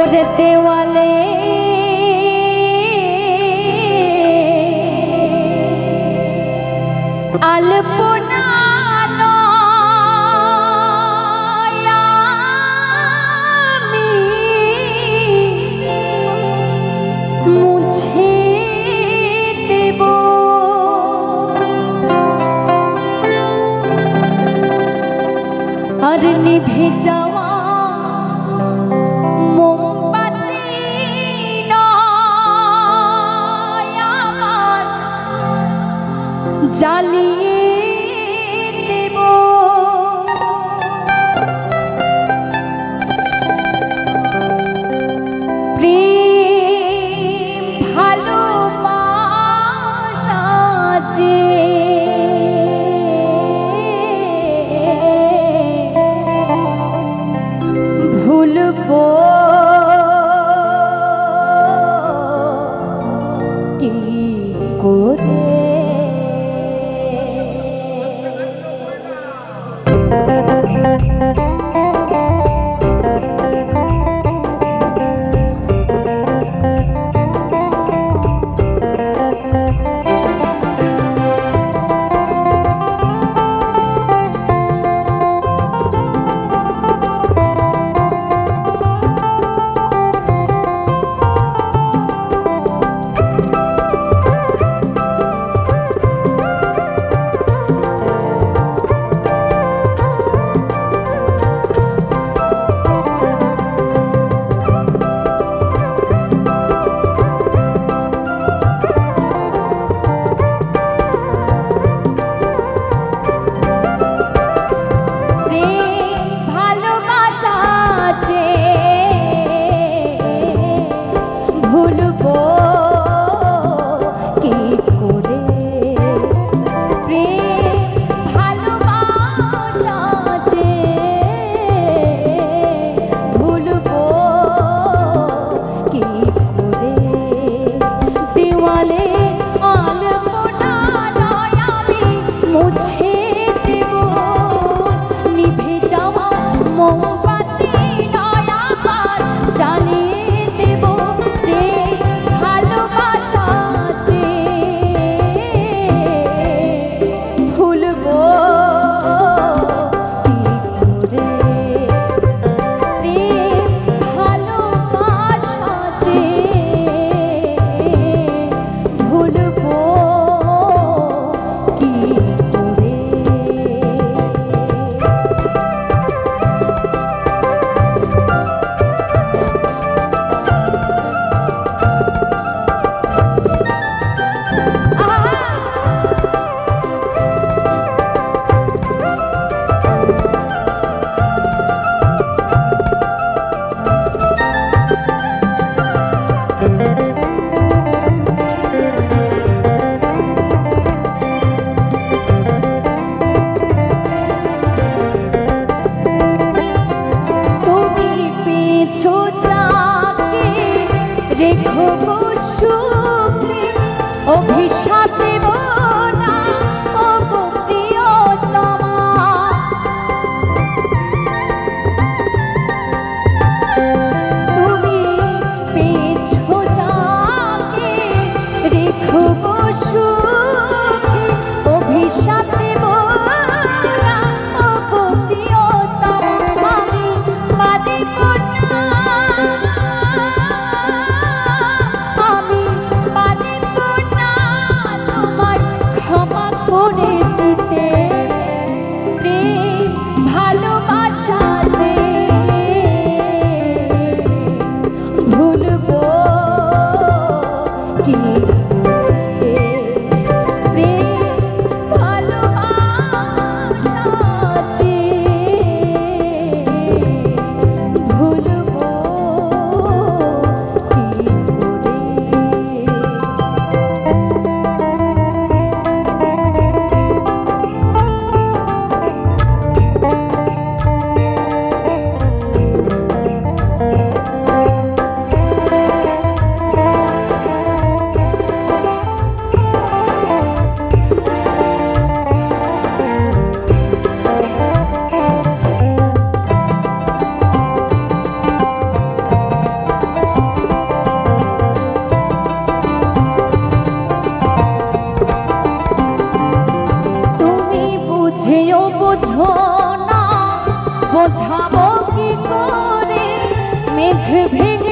ওরে দেওয়ালে আলপনা আর নিভে যাওয়া জ্বালিয়ে মোমবাতি অভিশাপ বুঝেও বুঝো না বোঝাবো কি করে? মেঘ ভেঙে